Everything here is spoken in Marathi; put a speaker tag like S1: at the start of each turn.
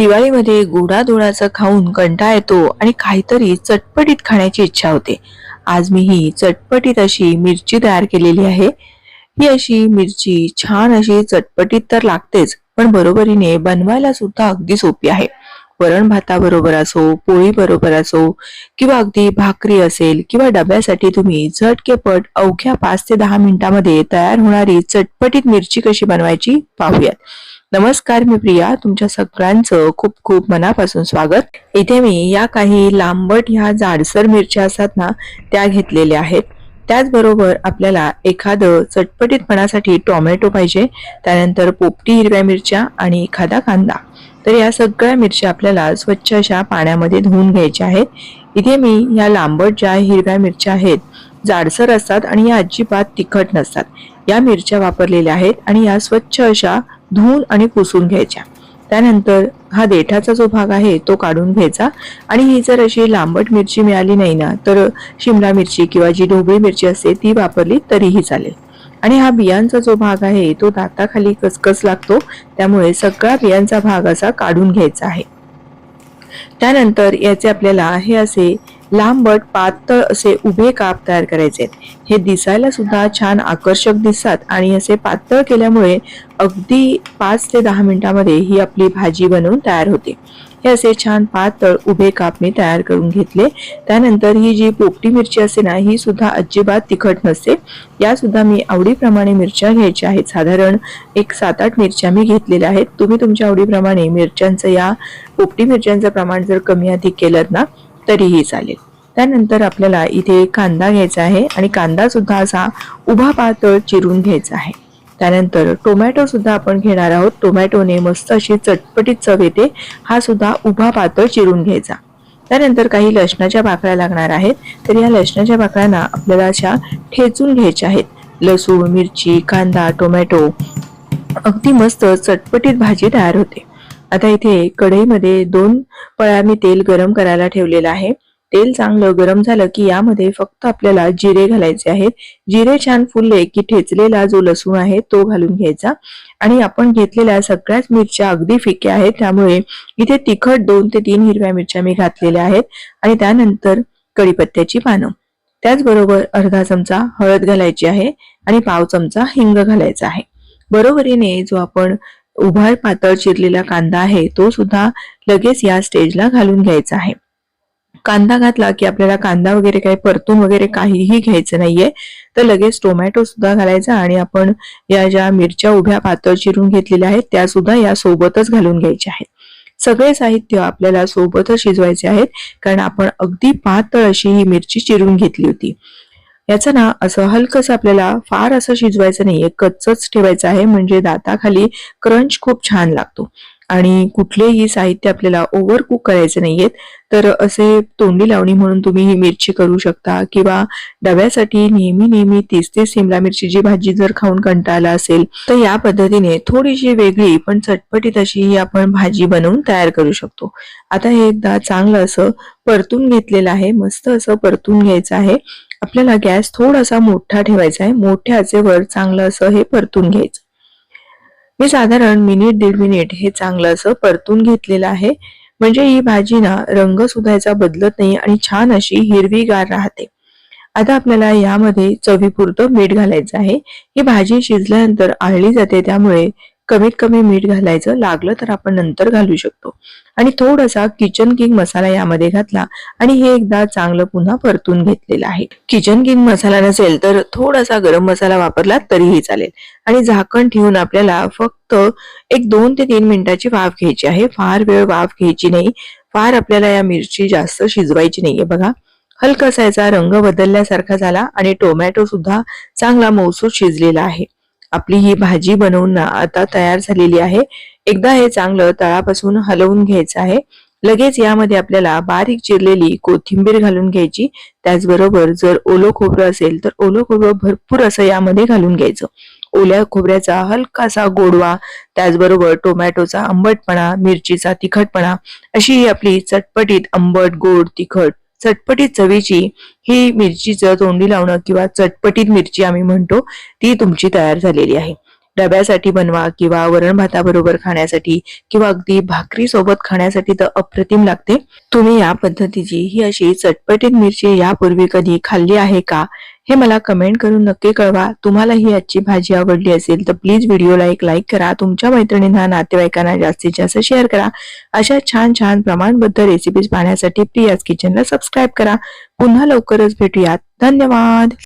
S1: दिवाळीमध्ये गोडाधोडाचं खाऊन कंटाळा येतो आणि काहीतरी चटपटीत खाण्याची इच्छा होते. आज मी ही चटपटीत अशी मिरची तयार केलेली आहे. ही अशी मिरची छान अशी चटपटीत तर लागतेच पण बरोबरीने बनवायला सुद्धा अगदी सोपी आहे. वरण भाताबरोबर असो पोळी बरोबर असो किंवा अगदी भाकरी असेल किंवा डब्यासाठी तुम्ही झटकेपट अवघ्या पाच ते दहा मिनिटांमध्ये तयार होणारी चटपटीत मिरची कशी बनवायची पाहूयात. नमस्कार मी प्रिया तुमच्या सगळ्यांचं खूप खूप मनापासून स्वागत. इथे मी या काही लांबट ह्या जाडसर मिरच्या असतात ना त्या घेतलेल्या आहेत. त्याचबरोबर आपल्याला एखादं चटपटीतपणासाठी टोमॅटो पाहिजे त्यानंतर पोपटी हिरव्या मिरच्या आणि एखादा कांदा. तर या सगळ्या मिरच्या आपल्याला स्वच्छ अशा पाण्यामध्ये धुवून घ्यायच्या आहेत. इथे मी या लांबट ज्या हिरव्या मिरच्या आहेत जाडसर असतात आणि या अजिबात तिखट नसतात. या मिरच्या वापरलेल्या आहेत आणि या स्वच्छ अशा धुवून आणि पुसून घ्यायच्या. त्यानंतर हा देठाचा जो भाग आहे तो काढून घ्यायचा. आणि ही जर अशी लांबट मिरची मिळाली नाही ना तर शिमला मिरची किंवा जी ढोबळी मिरची असते ती वापरली तरीही चालेल. आणि हा बियांचा जो भाग आहे तो दाताखाली कचकच लागतो त्यामुळे सगळा बियांचा भाग असा काढून घ्यायचा आहे. त्यानंतर याचे आपल्याला हे असे लांबट पातळ असे उभे काप तयार करायचे आहेत. हे दिसायला सुद्धा छान आकर्षक दिसतात आणि असे पातळ केल्यामुळे अगदी पाच ते दहा मिनिटांमध्ये ही आपली भाजी बनवून तयार होते. हे असे छान पातळ उभे काप मी तयार करून घेतले. त्यानंतर ही जी पोपटी मिरची असते ना ही सुद्धा अजिबात तिखट नसते. या सुद्धा मी आवडीप्रमाणे मिरच्या घ्यायच्या आहेत. साधारण एक सात आठ मिरच्या मी घेतलेल्या आहेत. तुम्ही तुमच्या आवडीप्रमाणे मिरच्यांचं या पोपटी मिरच्यांचं प्रमाण जर कमी अधिक केलं ना तरीही चालेल. त्यानंतर आपल्याला इथे कांदा घ्यायचा आहे आणि कांदा सुद्धा असा उभा पातळ चिरून घ्यायचा आहे. त्यानंतर टोमॅटो सुद्धा आपण घेणार आहोत. टोमॅटोने मस्त अशी चटपटीत चव येते. हा सुद्धा उभा पातळ चिरून घ्यायचा. त्यानंतर काही लसणाच्या भाकऱ्या लागणार आहेत. तर या लसणाच्या भाकऱ्यांना आपल्याला अशा ठेचून घ्यायच्या आहेत. लसूण मिरची कांदा टोमॅटो अगदी मस्त चटपटीत भाजी तयार होते. आता इथे कढईमध्ये दोन पळ्या मी तेल गरम करायला ठेवलेलं आहे. तेल चांगलं गरम झालं की यामध्ये फक्त आपल्याला जिरे घालायचे आहेत. जिरे छान फुलले की ठेचलेला जो लसूण आहे तो घालून घ्यायचा. आणि आपण घेतलेल्या सगळ्याच मिरच्या अगदी फिक्या आहेत. त्यामुळे इथे तिखट दोन ते तीन हिरव्या मिरच्या मी घातलेल्या आहेत. आणि त्यानंतर कढीपत्त्याची पानं. त्याचबरोबर अर्धा चमचा हळद घालायची आहे. आणि पाव चमचा हिंग घालायचा आहे. बरोबरीने जो आपण उभार पातळ चिरलेला कांदा आहे तो सुद्धा लगेच या स्टेजला घालून घ्यायचा आहे. कांदा घातला की आपल्याला कांदा वगैरे काही परतून वगैरे काहीही घ्यायचं नाहीये तर लगेच टोमॅटो सुद्धा घालायचा आणि आपण या ज्या मिरच्या उभ्या पातळ चिरून घेतलेल्या आहेत त्या सुद्धा या सोबतच घालून घ्यायच्या आहेत. सगळे साहित्य आपल्याला सोबतच शिजवायचे आहेत कारण आपण अगदी पातळ अशी ही मिरची चिरून घेतली होती. याचं ना असं हलकस आपल्याला फार असं शिजवायचं नाहीये. कच्चच ठेवायचं आहे. म्हणजे दाताखाली क्रंच खूप छान लागतो. आणि कुठलेही साहित्य आपल्याला ओव्हर कुक करायचे नाहीयेत. तर असे तोंडी लावणी म्हणून तुम्ही ही मिरची करू शकता. किंवा डब्यासाठी नेहमी नेहमी तीस तीस शिमला मिरचीची भाजी जर खाऊन कंटाळला असेल तर या पद्धतीने थोडीशी वेगळी पण चटपटीत अशी ही आपण भाजी बनवून तयार करू शकतो. आता हे एकदा चांगलं असं परतून घेतलेलं आहे. मस्त असं परतून घ्यायचं आहे. आपल्याला गॅस थोडासा मोठा ठेवायचा आहे. मोठ्या आचेवर चांगलं असं हे परतून घ्यायचं. मी साधारण मिनिट दीड मिनिट हे चांगलं असं परतून घेतलेलं आहे. म्हणजे ही भाजी ना रंग सुधायचा बदलत नाही आणि छान अशी हिरवीगार राहते. आता आपल्याला यामध्ये चवीपुरतं मीठ घालायचं आहे. ही भाजी शिजल्यानंतर आळली जाते त्यामुळे कमीत कमी मीठ घालायचं. लागलं तर आपण नंतर घालू शकतो. आणि थोडासा किचन किंग मसाला यामध्ये घातला आणि हे एकदा चांगलं पुन्हा परतून घेतलेलं आहे. किचन किंग मसाला नसेल तर थोडासा गरम मसाला वापरला तरीही चालेल. आणि झाकण ठेवून आपल्याला फक्त एक दोन ते तीन मिनिटाची वाफ घ्यायची आहे. फार वेळ वाफ घ्यायची नाही. फार आपल्याला या मिरची जास्त शिजवायची नाहीये बघा. हलकासा याचा रंग बदलल्यासारखा झाला आणि टोमॅटो सुद्धा चांगला मौसूद शिजलेला आहे. आपली ही भाजी बनवून आता तयार झालेली आहे. एकदा हे चांगलं तळापासून हलवून घ्यायचं आहे. लगेच यामध्ये आपल्याला बारीक चिरलेली कोथिंबीर घालून घ्यायची. त्याचबरोबर जर ओलं खोबरं असेल तर ओलं खोबरं भरपूर असं यामध्ये घालून घ्यायचं. ओल्या खोबऱ्याचा हलकासा गोडवा त्याचबरोबर टोमॅटोचा आंबटपणा मिरचीचा तिखटपणा अशी ही आपली चटपटीत आंबट गोड तिखट चटपटीत चवीची ही मिरचीचं तोंडी लावणं किंवा चटपटीत मिरची आम्ही म्हणतो ती तुमची तयार झालेली आहे. डब्यासाठी बनवा किंवा वरण भाताबरोबर खाण्यासाठी किंवा अगदी भाकरी सोबत खाण्यासाठी तर अप्रतिम लागते. तुम्ही या पद्धतीची ही अशी चटपटीत मिरची यापूर्वी कधी खाल्ली आहे का? हे मला कमेंट करून नक्की कळवा. तुम्हाला ही आजची भाजी आवडली असेल तर प्लीज व्हिडिओला एक लाईक करा. तुमच्या मैत्रिणींना नातेवाईकांना जास्तीत जास्त शेअर करा. अशा छान छान प्रमाणबद्ध रेसिपीज पाहण्यासाठी प्रियाज किचनला सबस्क्राईब करा. पुन्हा लवकरच भेटूयात. धन्यवाद!